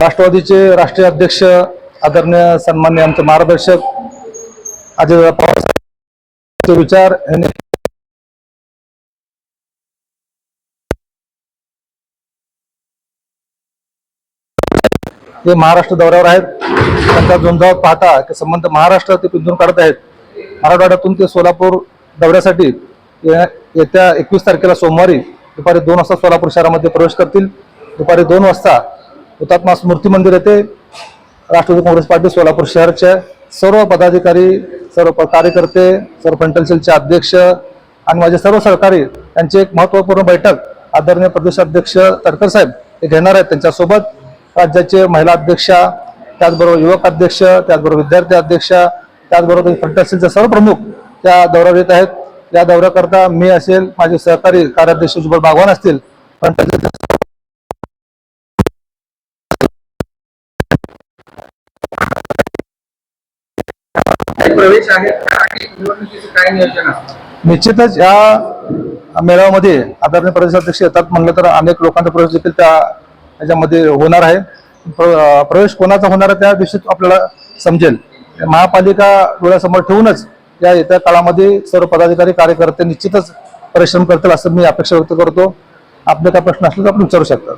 राष्ट्रवादीचे राष्ट्रीय अध्यक्ष आदरणीय सन्मान्य आमचे मार्गदर्शक अजयदा पवार विचार यांनी ते महाराष्ट्र दौऱ्यावर आहेत. त्यांचा झुंजावत पाहता की संबंध महाराष्ट्र ते पिंजून काढत आहेत. मराठवाड्यातून ते सोलापूर दौऱ्यासाठी ये- येत्या एकवीस तारखेला सोमवारी दुपारी दोन वाजता सोलापूर शहरामध्ये प्रवेश करतील. दुपारी दोन वाजता हुतात्मा स्मृती मंदिर येथे राष्ट्रवादी काँग्रेस पार्टी सोलापूर शहरचे सर्व पदाधिकारी सर्व कार्यकर्ते सर्व फंटल सेलचे अध्यक्ष आणि माझे सर्व सहकारी यांची एक महत्त्वपूर्ण बैठक आदरणीय प्रदेशाध्यक्ष तडकर साहेब हे घेणार आहेत त्यांच्यासोबत. राज्याचे महिला अध्यक्षा त्याचबरोबर युवक अध्यक्ष त्याचबरोबर विद्यार्थी अध्यक्ष त्याचबरोबर फंटल सेलचे सर्व प्रमुख त्या दौऱ्यावर येत आहेत. या दौऱ्याकरता मी असेल माझे सहकारी कार्याध्यक्ष जुबल बागवान असतील फंटल सेलचे काही प्रवेश आहेत आणि निवडणुकीचं काय नियोजन निश्चितच या मेळाव्यामध्ये आदरणीय प्रदेशाध्यक्ष येतात म्हणलं तर अनेक लोकांचा प्रवेश देखील त्या याच्यामध्ये होणार आहे. प्रवेश कोणाचा होणार आहे त्या दिवशी आपल्याला समजेल. महापालिका डोळ्यासमोर ठेवूनच या येत्या काळामध्ये सर्व पदाधिकारी कार्यकर्ते निश्चितच परिश्रम करतील असं मी अपेक्षा व्यक्त करतो. आपले काय प्रश्न असले तर आपण विचारू शकतात